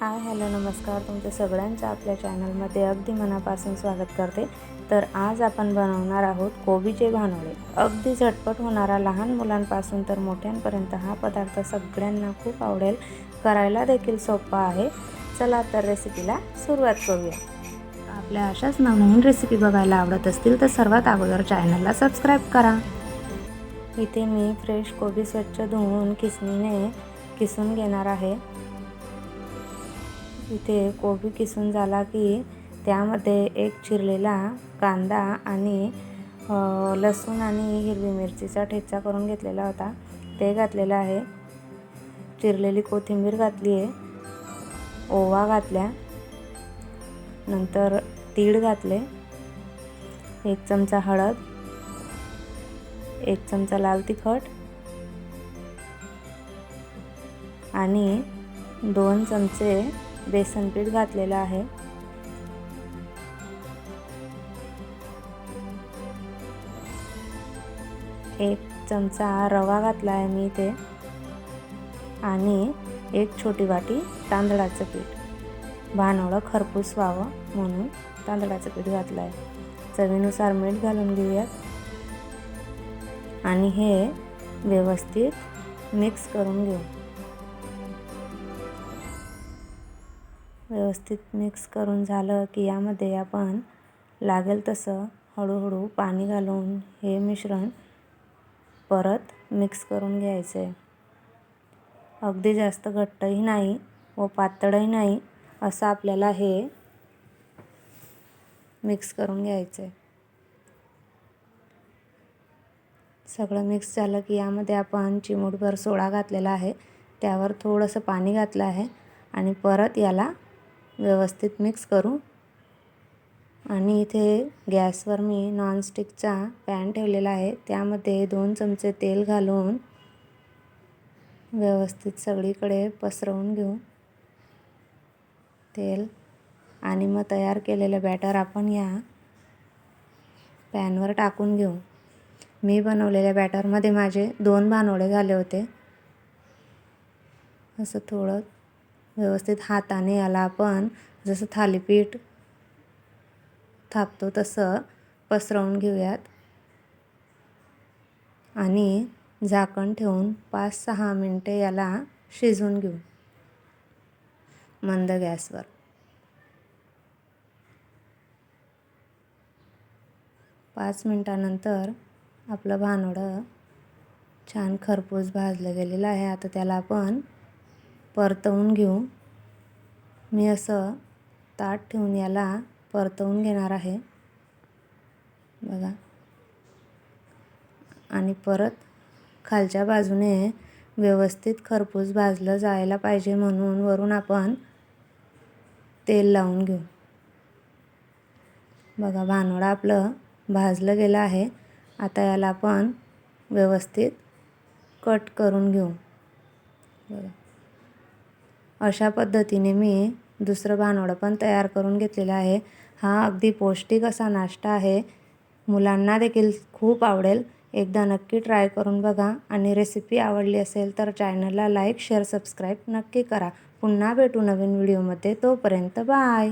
Hi hello नमस्कार. तुमच्या सगळ्यांचं आपल्या चॅनलमध्ये अगदी मनापासून स्वागत करते. तर आज आपण बनवणार आहोत कोबीचे घाणोळे अगदी झटपट होणारा लहान मुलांपासून तर मोठ्यांपर्यंत हा पदार्थ सगळ्यांना खूप आवडेल. करायला देखील सोपा आहे. चला तर रेसिपीला सुरुवात करूया. आपल्या अशाच नवनवीन रेसिपी बघायला आवडत असतील तर सर्वात अगोदर चॅनलला सबस्क्राईब करा. इथे मी फ्रेश कोबी स्वच्छ धुवून किसणीने किसून घेणार आहे. इथे कोबी किसून झाला की त्यामध्ये एक चिरलेला कांदा आणि लसूण आणि हिरवी मिरचीचा ठेचा करून घेतलेला होता. ते घातलेलं आहे. चिरलेली कोथिंबीर घातली आहे. ओवा घातल्या. नंतर तीळ घातले. एक चमचा हळद. एक चमचा लाल तिखट. आणि दोन चमचे बेसन पीठ घातलेलं आहे. एक चमचा रवा घातला आहे मी इथे. आणि एक छोटी वाटी तांदळाचं पीठ. भानवडं खरपूस व्हावं म्हणून तांदळाचं पीठ घातलं आहे. चवीनुसार मीठ घालून घेऊयात. आणि हे व्यवस्थित मिक्स करून घेऊ. व्यवस्थित मिक्स करून झालं की यामध्ये आपण लागेल तसं हळूहळू पाणी घालून हे मिश्रण परत मिक्स करून घ्यायचं. आहे अगदी जास्त घट्टही नाही व पातळही नाही असं आपल्याला हे मिक्स करून घ्यायचं. आहे सगळं मिक्स झालं की यामध्ये आपण चिमूटभर सोडा घातलेला आहे. त्यावर थोडंसं पाणी घातलं आहे आणि परत याला व्यवस्थित मिक्स करू. आणि इथे गॅसवर मी नॉनस्टिकचा पॅन ठेवलेला आहे. त्यामध्ये दोन चमचे तेल घालून व्यवस्थित सगळीकडे पसरवून घेऊ. तेल. आणि मग तयार केलेलं बॅटर आपण या पॅनवर टाकून घेऊ. मी बनवलेल्या बॅटरमध्ये माझे दोन भानवडे झाले होते. असं थोडं व्यवस्थित हाताने याला आपण जसं थालीपीठ थापतो तसं पसरवून घेऊयात. आणि झाकण ठेवून पाच सहा मिनटे याला शिजवून घेऊ. मंद गॅसवर. पाच मिनटानंतर आपलं भानवडं छान खरपूस भाजलं गेलेलं आहे. आता त्याला आपण परतवून घेऊ. मी असं ताट ठेवून याला परतवून घेणार आहे. बघा. आणि परत खालच्या बाजूने व्यवस्थित खरपूस भाजलं जायला पाहिजे म्हणून वरून आपण तेल लावून घेऊ. बघा भानोडा आपलं भाजलं गेलं आहे. आता याला आपण व्यवस्थित कट करून घेऊ. बघा. अशा पद्धतीने मी दुसरं भानवडं पण तयार करून घेतलेलं आहे. हा अगदी पौष्टिक असा नाश्ता आहे. मुलांना देखील खूप आवडेल. एकदा नक्की ट्राय करून बघा. आणि रेसिपी आवडली असेल तर चॅनलला लाईक शेअर सबस्क्राईब नक्की करा. पुन्हा भेटू नवीन व्हिडिओमध्ये. तोपर्यंत बाय!